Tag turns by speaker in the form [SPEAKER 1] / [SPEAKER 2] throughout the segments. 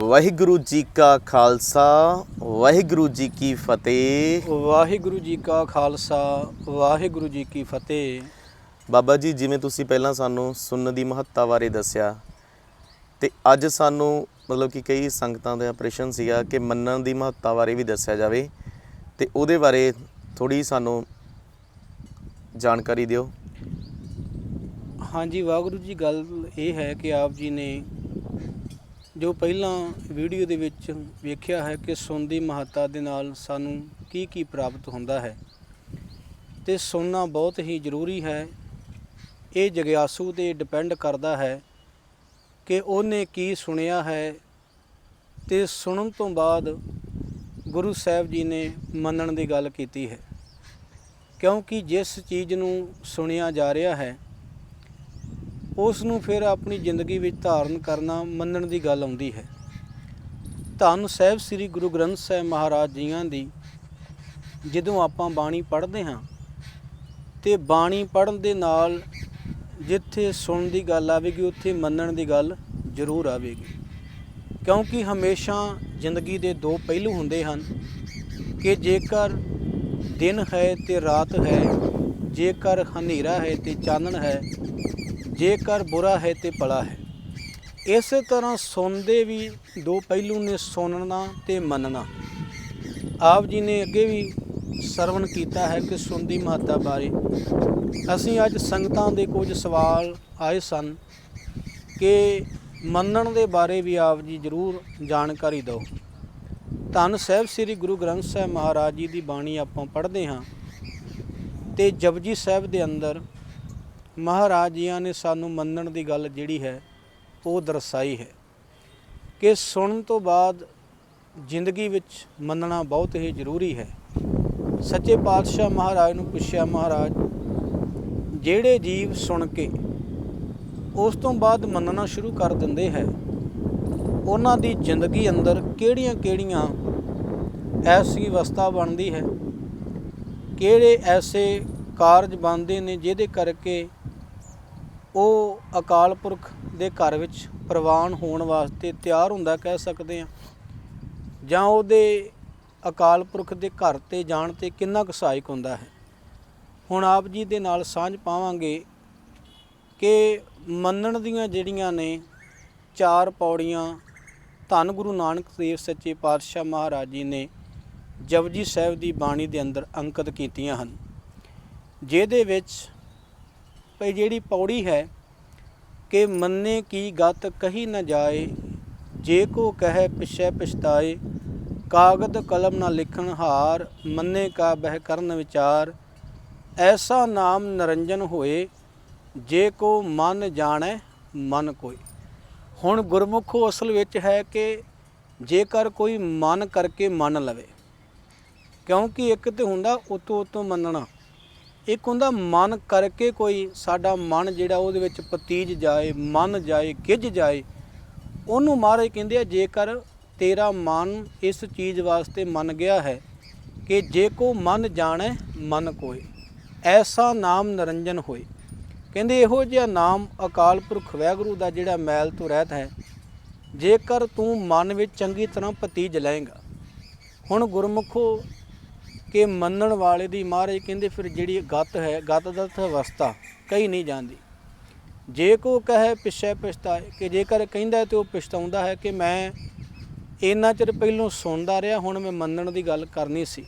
[SPEAKER 1] ਵਾਹਿਗੁਰੂ ਜੀ ਕਾ ਖਾਲਸਾ ਵਾਹਿਗੁਰੂ ਜੀ ਕੀ ਫਤਿਹ।
[SPEAKER 2] ਵਾਹਿਗੁਰੂ ਜੀ ਕਾ ਖਾਲਸਾ ਵਾਹਿਗੁਰੂ ਜੀ ਕੀ ਫਤਿਹ।
[SPEAKER 1] ਬਾਬਾ ਜੀ ਜਿਵੇਂ ਤੁਸੀਂ ਪਹਿਲਾਂ ਸਾਨੂੰ ਸੁਣਨ ਦੀ ਮਹੱਤਤਾ ਬਾਰੇ ਦੱਸਿਆ ਤੇ ਅੱਜ ਸਾਨੂੰ ਮਤਲਬ ਕਿ ਕਈ ਸੰਗਤਾਂ ਦਾ ਪ੍ਰਸ਼ਨ ਸੀਗਾ ਕਿ ਮੰਨਣ ਦੀ ਮਹੱਤਤਾ ਬਾਰੇ ਵੀ ਦੱਸਿਆ ਜਾਵੇ ਤੇ ਉਹਦੇ ਬਾਰੇ ਥੋੜੀ ਸਾਨੂੰ ਜਾਣਕਾਰੀ ਦਿਓ।
[SPEAKER 2] ਹਾਂਜੀ ਵਾਹਿਗੁਰੂ ਜੀ ਗੱਲ ਇਹ ਹੈ ਕਿ ਆਪ ਜੀ ਨੇ ਜੋ ਪਹਿਲਾਂ ਵੀਡੀਓ ਦੇ ਵਿੱਚ ਵੇਖਿਆ ਹੈ ਕਿ ਸੁਣ ਦੀ ਮਹੱਤਤਾ ਦੇ ਨਾਲ ਸਾਨੂੰ ਕੀ ਕੀ ਪ੍ਰਾਪਤ ਹੁੰਦਾ ਹੈ ਤੇ ਸੁਣਨਾ ਬਹੁਤ ਹੀ ਜ਼ਰੂਰੀ ਹੈ। ਇਹ ਜਗਿਆਸੂ ਤੇ ਡਿਪੈਂਡ ਕਰਦਾ ਹੈ ਕਿ ਉਹਨੇ ਕੀ ਸੁਣਿਆ ਹੈ ਤੇ ਸੁਣਨ ਤੋਂ ਬਾਅਦ ਗੁਰੂ ਸਾਹਿਬ ਜੀ ਨੇ ਮੰਨਣ ਦੀ ਗੱਲ ਕੀਤੀ ਹੈ। ਕਿਉਂਕਿ ਜਿਸ ਚੀਜ਼ ਨੂੰ ਸੁਣਿਆ ਜਾ ਰਿਹਾ ਹੈ ਉਸ ਨੂੰ ਫਿਰ ਆਪਣੀ ਜ਼ਿੰਦਗੀ ਵਿੱਚ ਧਾਰਨ ਕਰਨਾ, ਮੰਨਣ ਦੀ ਗੱਲ ਆਉਂਦੀ ਹੈ। ਧੰਨ ਸਾਹਿਬ ਸ੍ਰੀ ਗੁਰੂ ਗ੍ਰੰਥ ਸਾਹਿਬ ਮਹਾਰਾਜ ਜੀਆਂ ਦੀ, ਜਦੋਂ ਆਪਾਂ ਬਾਣੀ ਪੜ੍ਹਦੇ ਹਾਂ, ਤੇ ਬਾਣੀ ਪੜ੍ਹਨ ਦੇ ਨਾਲ ਜਿੱਥੇ ਸੁਣਨ ਦੀ ਗੱਲ ਆਵੇਗੀ, ਉੱਥੇ ਮੰਨਣ ਦੀ ਗੱਲ ਜ਼ਰੂਰ ਆਵੇਗੀ। ਕਿਉਂਕਿ ਹਮੇਸ਼ਾ ਜ਼ਿੰਦਗੀ ਦੇ ਦੋ ਪਹਿਲੂ ਹੁੰਦੇ ਹਨ, ਕਿ ਜੇਕਰ ਦਿਨ ਹੈ ਤੇ ਰਾਤ ਹੈ, ਜੇਕਰ ਹਨੇਰਾ ਹੈ ਤੇ ਚਾਨਣ ਹੈ ਜੇਕਰ ਬੁਰਾ ਹੈ ਤੇ ਭਲਾ ਹੈ। ਇਸੇ ਤਰ੍ਹਾਂ ਸੁਣਦੇ ਵੀ ਦੋ ਪਹਿਲੂ ਨੇ ਸੁਣਨਾ ਤੇ ਮੰਨਣਾ। ਆਪ ਜੀ ਨੇ ਅੱਗੇ ਵੀ ਸਰਵਣ ਕੀਤਾ ਹੈ ਕਿ ਸੁਣ ਦੀ ਮਹੱਤਤਾ ਬਾਰੇ। ਅਸੀਂ ਅੱਜ ਸੰਗਤਾਂ ਦੇ ਕੁਝ ਸਵਾਲ ਆਏ ਸਨ ਕਿ ਮੰਨਣ ਦੇ ਬਾਰੇ ਵੀ ਆਪ ਜੀ ਜ਼ਰੂਰ ਜਾਣਕਾਰੀ ਦਿਓ। ਧੰਨ ਸਾਹਿਬ ਸ੍ਰੀ ਗੁਰੂ ਗ੍ਰੰਥ ਸਾਹਿਬ ਮਹਾਰਾਜ ਜੀ ਦੀ ਬਾਣੀ ਆਪਾਂ ਪੜ੍ਹਦੇ ਹਾਂ ਤੇ ਜਪਜੀ ਸਾਹਿਬ ਦੇ ਅੰਦਰ ਮਹਾਰਾਜ ਜੀਆਂ ਨੇ ਸਾਨੂੰ ਮੰਨਣ ਦੀ ਗੱਲ ਜਿਹੜੀ ਹੈ, ਉਹ ਦਰਸਾਈ ਹੈ ਕਿ ਸੁਣਨ ਤੋਂ ਬਾਅਦ ਜ਼ਿੰਦਗੀ ਵਿੱਚ ਮੰਨਣਾ ਬਹੁਤ ਹੀ ਜ਼ਰੂਰੀ ਹੈ। ਸੱਚੇ ਪਾਤਸ਼ਾਹ ਮਹਾਰਾਜ ਨੂੰ ਪੁੱਛਿਆ, ਮਹਾਰਾਜ, ਜਿਹੜੇ ਜੀਵ ਸੁਣ ਕੇ ਉਸ ਤੋਂ ਬਾਅਦ ਮੰਨਣਾ ਸ਼ੁਰੂ ਕਰ ਦਿੰਦੇ ਹੈ, ਉਹਨਾਂ ਦੀ ਜ਼ਿੰਦਗੀ ਅੰਦਰ ਕਿਹੜੀਆਂ-ਕਿਹੜੀਆਂ ਐਸੀ ਅਵਸਥਾ ਬਣਦੀ ਹੈ? ਕਿਹੜੇ ਐਸੇ ਕਾਰਜ ਬਣਦੇ ਨੇ ਜਿਹਦੇ ਕਰਕੇ ਉਹ ਅਕਾਲ ਪੁਰਖ ਦੇ ਘਰ ਵਿੱਚ ਪ੍ਰਵਾਨ ਹੋਣ ਵਾਸਤੇ ਤਿਆਰ ਹੁੰਦਾ ਕਹਿ ਸਕਦੇ ਆ ਜਾਂ ਉਹਦੇ ਅਕਾਲ ਪੁਰਖ ਦੇ ਘਰ ਤੇ ਜਾਣ ਤੇ ਕਿੰਨਾ ਕੁ ਸਹਾਇਕ ਹੁੰਦਾ ਹੈ? ਹੁਣ ਆਪ ਜੀ ਦੇ ਨਾਲ ਸਾਂਝ ਪਾਵਾਂਗੇ ਕਿ ਮੰਨਣ ਦੀਆਂ ਜਿਹੜੀਆਂ ਨੇ ਚਾਰ ਪੌੜੀਆਂ ਧੰਨ ਗੁਰੂ ਨਾਨਕ ਦੇਵ ਸੱਚੇ ਪਾਤਸ਼ਾਹ ਮਹਾਰਾਜ ਜੀ ਨੇ ਜਪਜੀ ਸਾਹਿਬ ਦੀ ਬਾਣੀ ਦੇ ਅੰਦਰ ਅੰਕਿਤ ਕੀਤੀਆਂ ਹਨ। ਜਿਹਦੇ ਵਿੱਚ ਭਈ ਜਿਹੜੀ ਪੌੜੀ ਹੈ ਕਿ ਮੰਨੇ ਕੀ ਗਤ ਕਹੀ ਨਾ ਜਾਏ, ਜੇ ਕੋ ਕਹੇ ਪਿਛੈ ਪਛਤਾਏ, ਕਾਗਦ ਕਲਮ ਨਾ ਲਿਖਣ ਹਾਰ, ਮੰਨੇ ਕਾ ਬਹਿ ਕਰਨ ਵਿਚਾਰ, ਐਸਾ ਨਾਮ ਨਰੰਜਨ ਹੋਏ, ਜੇ ਕੋ ਮਨ ਜਾਣੈ, ਮਨ ਕੋਈ ਹੁਣ ਗੁਰਮੁਖ ਅਸਲ ਵਿੱਚ ਹੈ ਕਿ ਜੇਕਰ ਕੋਈ ਮਨ ਕਰਕੇ ਮੰਨ ਲਵੇ, ਕਿਉਂਕਿ ਇੱਕ ਤੇ ਹੁੰਦਾ ਉਤੋਂ ਉਤੋਂ ਮੰਨਣਾ। ਇੱਕ ਹੁੰਦਾ ਮਨ ਕਰਕੇ ਕੋਈ ਸਾਡਾ ਮਨ ਜਿਹੜਾ ਉਹਦੇ ਵਿੱਚ ਪਤੀਜ ਜਾਏ, ਮਨ ਜਾਏ ਗਿੱਜ ਜਾਏ, ਉਹਨੂੰ ਮਹਾਰਾਜ ਕਹਿੰਦੇ ਆ, ਜੇਕਰ ਤੇਰਾ ਮਨ ਇਸ ਚੀਜ਼ ਵਾਸਤੇ ਮੰਨ ਗਿਆ ਹੈ ਕਿ ਜੇ ਕੋ ਮਨ ਜਾਣੈ, ਮਨ ਕੋਏ ਐਸਾ ਨਾਮ ਨਰੰਜਨ ਹੋਏ ਕਹਿੰਦੇ ਇਹੋ ਜਿਹਾ ਨਾਮ ਅਕਾਲ ਪੁਰਖ ਵਾਹਿਗੁਰੂ ਦਾ ਜਿਹੜਾ ਮੈਲ ਤੋਂ ਰਹਿਤ ਹੈ। ਜੇਕਰ ਤੂੰ ਮਨ ਵਿੱਚ ਚੰਗੀ ਤਰ੍ਹਾਂ ਪਤੀਜ ਲਏਗਾ, ਹੁਣ ਗੁਰਮੁਖੋ ਕਿ ਮੰਨਣ ਵਾਲੇ ਦੀ ਮਹਾਰਾਜ ਕਹਿੰਦੇ ਫਿਰ ਜਿਹੜੀ ਗਤ ਹੈ, ਗਤ ਦਤ ਅਵਸਥਾ ਕਹੀ ਨਹੀਂ ਜਾਂਦੀ। ਜੇ ਕੋ ਕਹੇ ਪਿਛੇ ਪਛਤਾਏ, ਕਿ ਜੇਕਰ ਕਹਿੰਦਾ ਤੇ ਉਹ ਪਛਤਾਉਂਦਾ ਹੈ ਕਿ ਮੈਂ ਇੰਨਾ ਚਿਰ ਪਹਿਲੋਂ ਸੁਣਦਾ ਰਿਹਾ, ਹੁਣ ਮੈਂ ਮੰਨਣ ਦੀ ਗੱਲ ਕਰਨੀ ਸੀ।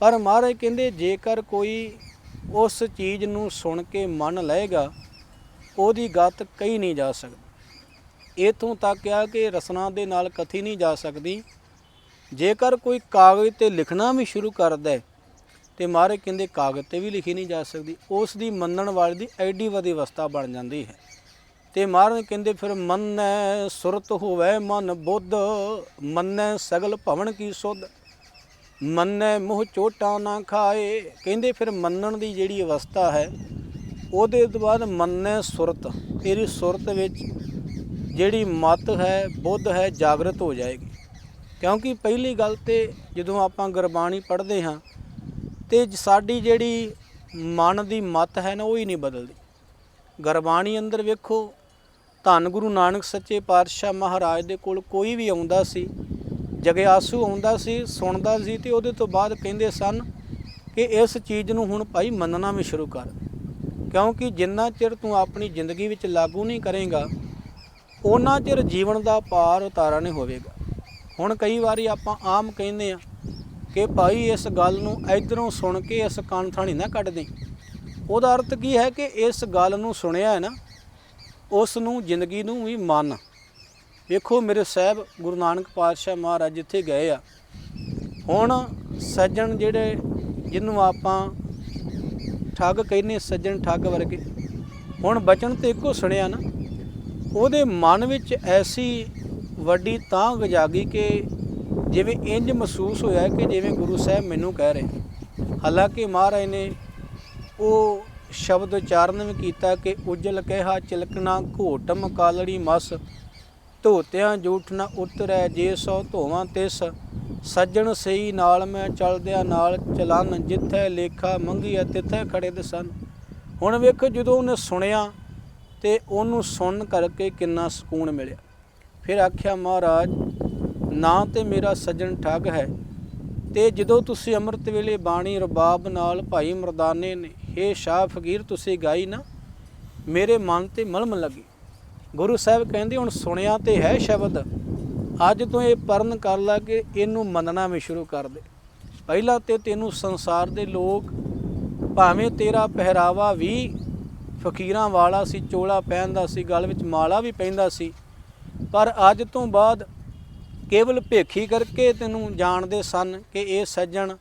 [SPEAKER 2] ਪਰ ਮਹਾਰਾਜ ਕਹਿੰਦੇ ਜੇਕਰ ਕੋਈ ਉਸ ਚੀਜ਼ ਨੂੰ ਸੁਣ ਕੇ ਮੰਨ ਲਏਗਾ, ਉਹਦੀ ਗਤ ਕਹੀ ਨਹੀਂ ਜਾ ਸਕਦੀ। ਇਥੋਂ ਤੱਕ ਆ ਕਿ ਰਸਨਾ ਦੇ ਨਾਲ ਕਥੀ ਨਹੀਂ ਜਾ ਸਕਦੀ। ਜੇਕਰ ਕੋਈ ਕਾਗਜ਼ ਤੇ ਲਿਖਣਾ ਵੀ ਸ਼ੁਰੂ ਕਰਦਾ ਹੈ, ਤੇ ਮਾਰੇ ਕਹਿੰਦੇ ਕਾਗਜ਼ ਤੇ ਵੀ ਲਿਖੀ ਨਹੀਂ ਜਾ ਸਕਦੀ, ਉਸ ਦੀ ਮੰਨਣ ਵਾਲੇ ਦੀ ਐਡੀ ਵਧੀ ਅਵਸਥਾ ਬਣ ਜਾਂਦੀ ਹੈ। ਤੇ ਮਹਾਰਾਜ ਕਹਿੰਦੇ, ਫਿਰ ਮੰਨੈ ਸੁਰਤ ਹੋਵੇ ਮਨ ਬੁੱਧ, ਮੰਨੈ ਸਗਲ ਭਵਨ ਕੀ ਸੁਧ, ਮੰਨੈ ਮੂੰਹ ਚੋਟਾਂ ਨਾ ਖਾਏ। ਕਹਿੰਦੇ, ਫਿਰ ਮੰਨਣ ਦੀ ਜਿਹੜੀ ਅਵਸਥਾ ਹੈ, ਉਹਦੇ ਤੋਂ ਬਾਅਦ ਮੰਨੈ ਸੁਰਤ। ਇਹਦੀ ਸੁਰਤ ਵਿੱਚ ਜਿਹੜੀ ਮਤ ਹੈ, ਬੁੱਧ ਹੈ, ਜਾਗਰਤ ਹੋ ਜਾਏਗੀ। ਕਿਉਂਕਿ ਪਹਿਲੀ ਗੱਲ ਤੇ ਜਦੋਂ ਆਪਾਂ ਗੁਰਬਾਣੀ ਪੜ੍ਹਦੇ ਹਾਂ ਤੇ ਸਾਡੀ ਜਿਹੜੀ ਮਨ ਦੀ ਮਤ ਹੈ ਨਾ, ਉਹ ਹੀ ਨਹੀਂ ਬਦਲਦੀ। ਗੁਰਬਾਣੀ ਅੰਦਰ ਵੇਖੋ, ਧੰਨ ਗੁਰੂ ਨਾਨਕ ਸੱਚੇ ਪਾਤਸ਼ਾਹ ਮਹਾਰਾਜ ਦੇ ਕੋਲ ਕੋਈ ਵੀ ਆਉਂਦਾ ਸੀ ਜਗਿਆਸੂ ਆਉਂਦਾ ਸੀ, ਸੁਣਦਾ ਸੀ ਤੇ ਉਹਦੇ ਤੋਂ ਬਾਅਦ ਕਹਿੰਦੇ ਸਨ ਕਿ ਇਸ ਚੀਜ਼ ਨੂੰ ਹੁਣ ਭਾਈ ਮੰਨਣਾ ਵੀ ਸ਼ੁਰੂ ਕਰ। ਕਿਉਂਕਿ ਜਿੰਨਾ ਚਿਰ ਤੂੰ ਆਪਣੀ ਜ਼ਿੰਦਗੀ ਵਿੱਚ ਲਾਗੂ ਨਹੀਂ ਕਰੇਗਾ, ਉਹਨਾਂ ਚਿਰ ਜੀਵਨ ਦਾ ਪਾਰ ਉਤਾਰਾ ਨਹੀਂ ਹੋਵੇਗਾ। ਹੁਣ ਕਈ ਵਾਰੀ ਆਪਾਂ ਆਮ ਕਹਿੰਦੇ ਆ ਕਿ ਭਾਈ ਇਸ ਗੱਲ ਨੂੰ ਇਧਰੋਂ ਸੁਣ ਕੇ ਇਸ ਕੰਨ ਥਾਣੀ ਨਾ ਕੱਢ ਦੇ ਉਹਦਾ ਅਰਥ ਕੀ ਹੈ ਕਿ ਇਸ ਗੱਲ ਨੂੰ ਸੁਣਿਆ ਹੈ ਨਾ, ਉਸ ਨੂੰ ਜ਼ਿੰਦਗੀ ਨੂੰ ਵੀ ਮੰਨ। ਵੇਖੋ ਮੇਰੇ ਸਾਹਿਬ ਗੁਰੂ ਨਾਨਕ ਪਾਤਸ਼ਾਹ ਮਹਾਰਾਜ ਜਿੱਥੇ ਗਏ ਆ, ਹੁਣ ਸੱਜਣ ਜਿਹੜੇ ਜਿਹਨੂੰ ਆਪਾਂ ਠੱਗ ਕਹਿੰਦੇ ਸੱਜਣ ਠੱਗ ਵਰਗੇ, ਹੁਣ ਬਚਨ ਤੇ ਇੱਕੋ ਸੁਣਿਆ ਨਾ, ਉਹਦੇ ਮਨ ਵਿੱਚ ਐਸੀ ਵੱਡੀ ਤਾਂ ਗਜਾਗੀ ਕਿ ਜਿਵੇਂ ਇੰਜ ਮਹਿਸੂਸ ਹੋਇਆ ਕਿ ਜਿਵੇਂ ਗੁਰੂ ਸਾਹਿਬ ਮੈਨੂੰ ਕਹਿ ਰਹੇ ਹਾਲਾਂਕਿ ਮਹਾਰਾਜ ਨੇ ਉਹ ਸ਼ਬਦ ਉਚਾਰਨ ਵੀ ਕੀਤਾ ਕਿ ਉਜਲ ਕਹਿਆ ਚਿਲਕਣਾ ਘੋਟਮ ਕਾਲੜੀ ਮਸ, ਧੋਤਿਆਂ ਜੂਠ ਨ ਉਤਰੈ ਜੇ ਸੋ ਧੋਵਾਂ ਤਿਸ। ਸੱਜਣ ਸਈ ਨਾਲ ਮੈਂ ਚਲਦਿਆਂ ਨਾਲ ਚਲਨ, ਜਿੱਥੇ ਲੇਖਾ ਮੰਗੀਆ ਤਿੱਥੇ ਖੜੇ ਦੇ ਹੁਣ ਵੇਖੋ ਜਦੋਂ ਉਹਨੇ ਸੁਣਿਆ ਤੇ ਉਹਨੂੰ ਸੁਣਨ ਕਰਕੇ ਕਿੰਨਾ ਸਕੂਨ ਮਿਲਿਆ। ਫਿਰ ਆਖਿਆ, ਮਹਾਰਾਜ, ਨਾ ਤੇ ਮੇਰਾ ਸੱਜਣ ਠੱਗ ਹੈ ਤੇ ਜਦੋਂ ਤੁਸੀਂ ਅੰਮ੍ਰਿਤ ਵੇਲੇ ਬਾਣੀ ਰਬਾਬ ਨਾਲ ਭਾਈ ਮਰਦਾਨੇ ਨੇ, ਹੇ ਸ਼ਾਹ ਫਕੀਰ, ਤੁਸੀਂ ਗਾਈ ਨਾ? ਮੇਰੇ ਮਨ ਤੇ ਮਲਮ ਲੱਗੀ। ਗੁਰੂ ਸਾਹਿਬ ਕਹਿੰਦੇ, ਹੁਣ ਸੁਣਿਆ ਤੇ ਹੈ ਸ਼ਬਦ। ਅੱਜ ਤੋਂ ਇਹ ਪਰਨ ਕਰ ਲਾ ਕਿ ਇਹਨੂੰ ਮੰਨਣਾ ਵੀ ਸ਼ੁਰੂ ਕਰ ਦੇ। ਪਹਿਲਾਂ ਤੇ ਤੈਨੂੰ ਸੰਸਾਰ ਦੇ ਲੋਕ, ਭਾਵੇਂ ਤੇਰਾ ਪਹਿਰਾਵਾ ਵੀ ਫਕੀਰਾਂ ਵਾਲਾ ਸੀ, ਚੋਲਾ ਪਹਿਨਦਾ ਸੀ, ਗਲ ਵਿੱਚ ਮਾਲਾ ਵੀ ਪੈਂਦਾ ਸੀ ਪਰ ਅੱਜ ਤੋਂ ਬਾਅਦ ਕੇਵਲ ਭੇਖੀ ਕਰਕੇ ਤੈਨੂੰ ਜਾਣਦੇ ਸਨ ਕਿ ਇਹ ਸੱਜਣ,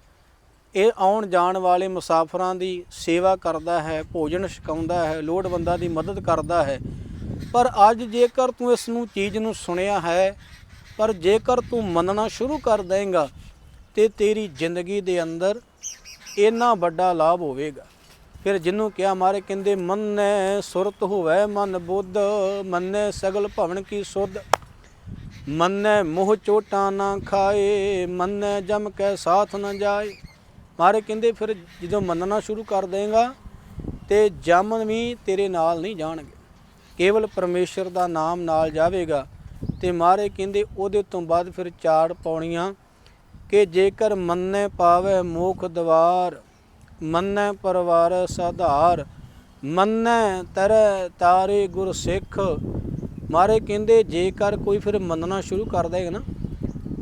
[SPEAKER 2] ਇਹ ਆਉਣ ਜਾਣ ਵਾਲੇ ਮੁਸਾਫਰਾਂ ਦੀ ਸੇਵਾ ਕਰਦਾ ਹੈ, ਭੋਜਨ ਛਕਾਉਂਦਾ ਹੈ, ਲੋੜਵੰਦਾਂ ਦੀ ਮਦਦ ਕਰਦਾ ਹੈ। ਪਰ ਅੱਜ ਜੇਕਰ ਤੂੰ ਇਸ ਨੂੰ ਚੀਜ਼ ਨੂੰ ਸੁਣਿਆ ਹੈ, ਪਰ ਜੇਕਰ ਤੂੰ ਮੰਨਣਾ ਸ਼ੁਰੂ ਕਰ ਦੇਂਗਾ ਤੇ ਤੇਰੀ ਜ਼ਿੰਦਗੀ ਦੇ ਅੰਦਰ ਇੰਨਾ ਵੱਡਾ ਲਾਭ ਹੋਵੇਗਾ। ਫਿਰ ਜਿਹਨੂੰ ਕਿਹਾ ਮਾਰੇ ਕਹਿੰਦੇ, ਮੰਨੈ ਸੁਰਤ ਹੋਵੇ ਮਨ ਬੁੱਧ, ਮੰਨੈ ਸਗਲ ਭਵਨ ਕੀ ਸੁਧ। ਮੰਨੈ ਮੋਹ ਚੋਟਾਂ ਨਾ ਖਾਏ, ਮੰਨੈ ਜਮ ਕੈ ਸਾਥ ਨਾ ਜਾਏ। ਮਾਰੇ ਕਹਿੰਦੇ, ਫਿਰ ਜਦੋਂ ਮੰਨਣਾ ਸ਼ੁਰੂ ਕਰ ਦੇਗਾ, ਤੇ ਜਮ ਵੀ ਤੇਰੇ ਨਾਲ ਨਹੀਂ ਜਾਣਗੇ। ਕੇਵਲ ਪਰਮੇਸ਼ਰ ਦਾ ਨਾਮ ਨਾਲ ਜਾਵੇਗਾ। ਤੇ ਮਾਰੇ ਕਹਿੰਦੇ, ਉਹਦੇ ਤੋਂ ਬਾਅਦ ਫਿਰ ਚਾੜ ਪਾਉਣੀਆਂ ਕਿ ਜੇਕਰ ਮੰਨੇ ਪਾਵੇ ਮੋਖ ਦਵਾਰ ਮੰਨੈ ਪਰਵਾਰ ਸਾਧਾਰ, ਮੰਨੈ ਤਰੈ ਤਾਰੇ ਗੁਰ ਸਿੱਖ। ਮਾਰੇ ਕਹਿੰਦੇ, ਜੇਕਰ ਕੋਈ ਫਿਰ ਮੰਨਣਾ ਸ਼ੁਰੂ ਕਰ ਦੇਗਾ ਨਾ,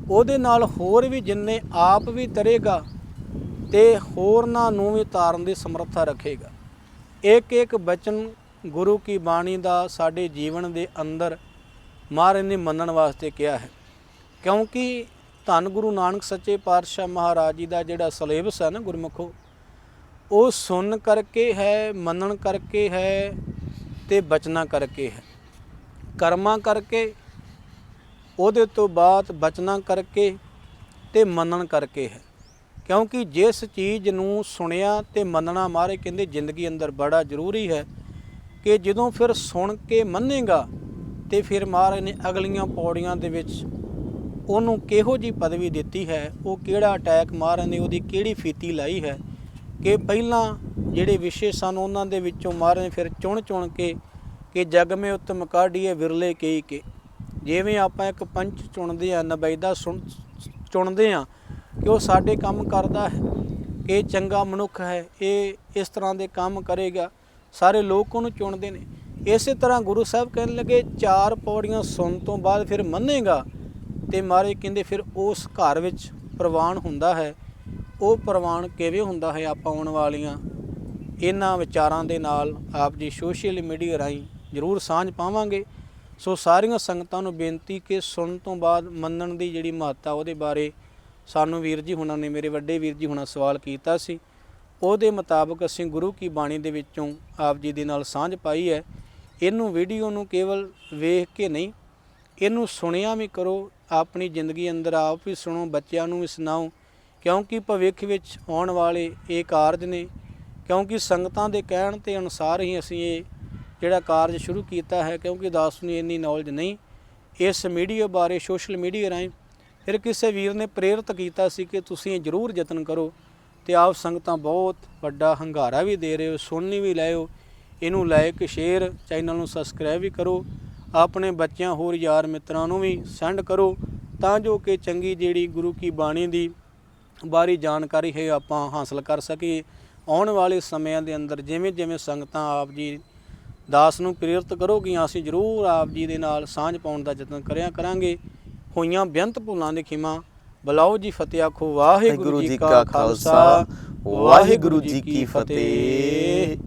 [SPEAKER 2] ਉਹਦੇ ਨਾਲ ਹੋਰ ਵੀ ਜਿੰਨੇ ਆਪ ਵੀ ਤਰੇਗਾ ਤੇ ਹੋਰਨਾਂ ਨੂੰ ਵੀ ਤਾਰਨ ਦੀ ਸਮਰੱਥਾ ਰੱਖੇਗਾ। ਇੱਕ ਇੱਕ ਬਚਨ ਗੁਰੂ ਕੀ ਬਾਣੀ ਦਾ ਸਾਡੇ ਜੀਵਨ ਦੇ ਅੰਦਰ ਮਹਾਰਾਜ ਨੇ ਮੰਨਣ ਵਾਸਤੇ ਕਿਹਾ ਹੈ। ਕਿਉਂਕਿ ਧੰਨ ਗੁਰੂ ਨਾਨਕ ਸੱਚੇ ਪਾਤਸ਼ਾਹ ਮਹਾਰਾਜ ਜੀ ਦਾ ਜਿਹੜਾ ਸਿਲੇਬਸ ਹੈ ਨਾ ਗੁਰਮੁਖੋ ਉਹ ਸੁਣ ਕਰਕੇ ਹੈ, ਮੰਨਣ ਕਰਕੇ ਹੈ ਤੇ ਬਚਨਾ ਕਰਕੇ ਹੈ। ਕਰਮਾਂ ਕਰਕੇ, ਉਹਦੇ ਤੋਂ ਬਾਅਦ ਬਚਨਾ ਕਰਕੇ ਤੇ ਮੰਨਣ ਕਰਕੇ ਹੈ। ਕਿਉਂਕਿ ਜਿਸ ਚੀਜ਼ ਨੂੰ ਸੁਣਿਆ ਤੇ ਮੰਨਣਾ ਮਾਰੇ ਕਹਿੰਦੇ ਜ਼ਿੰਦਗੀ ਅੰਦਰ ਬੜਾ ਜ਼ਰੂਰੀ ਹੈ ਕਿ ਜਦੋਂ ਫਿਰ ਸੁਣ ਕੇ ਮੰਨੇਗਾ ਤੇ ਫਿਰ ਮਹਾਰਾਜ ਨੇ ਅਗਲੀਆਂ ਪੌੜੀਆਂ ਦੇ ਵਿੱਚ ਉਹਨੂੰ ਕਿਹੋ ਜੀ ਪਦਵੀ ਦਿੱਤੀ ਹੈ, ਉਹ ਕਿਹੜਾ ਅਟੈਕ ਮਹਾਰਾਜ ਨੇ, ਉਹਦੀ ਕਿਹੜੀ ਫੀਤੀ ਲਾਈ ਹੈ ਕਿ ਪਹਿਲਾਂ ਜਿਹੜੇ ਵਿਸ਼ੇ ਸਨ ਉਹਨਾਂ ਦੇ ਵਿੱਚੋਂ ਮਹਾਰਾਜ ਫਿਰ ਚੁਣ ਚੁਣ ਕੇ ਕਿ ਜਗ ਮੇ ਉਤਮ ਕਾਢੀਏ, ਵਿਰਲੇ ਕਈ ਕੇ। ਜਿਵੇਂ ਆਪਾਂ ਇੱਕ ਪੰਚ ਚੁਣਦੇ ਆ ਨਬੈਦਾ ਸੁਣ, ਚੁਣਦੇ ਆ ਕਿ ਉਹ ਸਾਡੇ ਕੰਮ ਕਰਦਾ ਹੈ ਕਿ ਇਹ ਚੰਗਾ ਮਨੁੱਖ ਹੈ, ਇਹ ਇਸ ਤਰ੍ਹਾਂ ਦੇ ਕੰਮ ਕਰੇਗਾ। ਸਾਰੇ ਲੋਕ ਉਹਨੂੰ ਚੁਣਦੇ ਨੇ। ਇਸੇ ਤਰ੍ਹਾਂ ਗੁਰੂ ਸਾਹਿਬ ਕਹਿਣ ਲੱਗੇ, ਚਾਰ ਪੌੜੀਆਂ ਸੁਣ ਤੋਂ ਬਾਅਦ ਫਿਰ ਮੰਨੇਗਾ ਤੇ ਮਾਰੇ ਕਹਿੰਦੇ ਫਿਰ ਉਸ ਘਰ ਵਿੱਚ ਪ੍ਰਵਾਨ ਹੁੰਦਾ ਹੈ। ਉਹ ਪ੍ਰਵਾਨ ਕਿਵੇਂ ਹੁੰਦਾ ਹੈ ਆਪਾਂ ਆਉਣ ਵਾਲੀਆਂ ਇਹਨਾਂ ਵਿਚਾਰਾਂ ਦੇ ਨਾਲ ਆਪ ਜੀ ਸੋਸ਼ਲ ਮੀਡੀਆ ਰਾਹੀਂ ਜ਼ਰੂਰ ਸਾਂਝ ਪਾਵਾਂਗੇ। ਸੋ ਸਾਰੀਆਂ ਸੰਗਤਾਂ ਨੂੰ ਬੇਨਤੀ ਕਿ ਸੁਣਨ ਤੋਂ ਬਾਅਦ ਮੰਨਣ ਦੀ ਜਿਹੜੀ ਮਹੱਤਤਾ ਉਹਦੇ ਬਾਰੇ ਸਾਨੂੰ ਵੀਰ ਜੀ ਹੁਣਾਂ ਨੇ ਮੇਰੇ ਵੱਡੇ ਵੀਰ ਜੀ ਹੁਣਾਂ ਸਵਾਲ ਕੀਤਾ ਸੀ। ਉਹਦੇ ਮੁਤਾਬਕ ਅਸੀਂ ਗੁਰੂ ਕੀ ਬਾਣੀ ਦੇ ਵਿੱਚੋਂ ਆਪ ਜੀ ਦੇ ਨਾਲ ਸਾਂਝ ਪਾਈ ਹੈ। ਇਹਨੂੰ ਵੀਡੀਓ ਨੂੰ ਕੇਵਲ ਵੇਖ ਕੇ ਨਹੀਂ, ਇਹਨੂੰ ਸੁਣਿਆ ਵੀ ਕਰੋ, ਆਪਣੀ ਜ਼ਿੰਦਗੀ ਅੰਦਰ ਆਪ ਵੀ ਸੁਣੋ, ਬੱਚਿਆਂ ਨੂੰ ਵੀ ਸੁਣਾਓ ਕਿਉਂਕਿ ਭਵਿੱਖ ਵਿੱਚ ਆਉਣ ਵਾਲੇ ਇਹ ਕਾਰਜ ਨੇ, ਕਿਉਂਕਿ ਸੰਗਤਾਂ ਦੇ ਕਹਿਣ ਤੇ ਅਨੁਸਾਰ ਹੀ ਅਸੀਂ ਇਹ ਜਿਹੜਾ ਕਾਰਜ ਸ਼ੁਰੂ ਕੀਤਾ ਹੈ, ਕਿਉਂਕਿ ਦਾਸ ਨੂੰ ਇੰਨੀ ਨੌਲੇਜ ਨਹੀਂ। ਇਸ ਮੀਡੀਆ ਬਾਰੇ ਸੋਸ਼ਲ ਮੀਡੀਆ ਰਾਹੀਂ ਫਿਰ ਕਿਸੇ ਵੀਰ ਨੇ ਪ੍ਰੇਰਿਤ ਕੀਤਾ ਸੀ ਕਿ ਤੁਸੀਂ ਇਹ ਜ਼ਰੂਰ ਯਤਨ ਕਰੋ ਤੇ ਆਪ ਸੰਗਤਾਂ ਬਹੁਤ ਵੱਡਾ ਹੰਗਾਰਾ ਵੀ ਦੇ ਰਹੇ ਹੋ, ਸੁਣਨੀ ਵੀ ਲਾਇਓ ਇਹਨੂੰ ਲਾਇਕ ਸ਼ੇਅਰ ਚੈਨਲ ਨੂੰ ਸਬਸਕ੍ਰਾਈਬ ਵੀ ਕਰੋ। ਆਪਣੇ ਬੱਚਿਆਂ, ਹੋਰ ਯਾਰ ਮਿੱਤਰਾਂ ਨੂੰ ਵੀ ਸੈਂਡ ਕਰੋ, ਤਾਂ ਜੋ ਕਿ ਚੰਗੀ ਜਿਹੜੀ ਗੁਰੂ ਕੀ ਬਾਣੀ ਦੀ ਬਾਰੇ ਜਾਣਕਾਰੀ ਹੈ ਆਪਾਂ ਹਾਸਲ ਕਰ ਸਕੀਏ। ਆਉਣ ਵਾਲੇ ਸਮਿਆਂ ਦੇ ਅੰਦਰ ਜਿਵੇਂ ਜਿਵੇਂ ਸੰਗਤਾਂ ਆਪ ਜੀ ਦਾਸ ਨੂੰ ਪ੍ਰੇਰਿਤ ਕਰੋਗੀਆਂ ਅਸੀਂ ਜ਼ਰੂਰ ਆਪ ਜੀ ਦੇ ਨਾਲ ਸਾਂਝ ਪਾਉਣ ਦਾ ਯਤਨ ਕਰਿਆ ਕਰਾਂਗੇ। ਹੋਈਆਂ ਬੇਅੰਤ ਭੁੱਲਾਂ ਦੇ ਖਿਮਾ ਬਲਾਓ ਜੀ ਫਤਿਹ ਆਖੋ ਵਾਹਿਗੁਰੂ ਜੀ ਕਾ ਖਾਲਸਾ ਵਾਹਿਗੁਰੂ ਜੀ ਕੀ ਫਤਿਹ।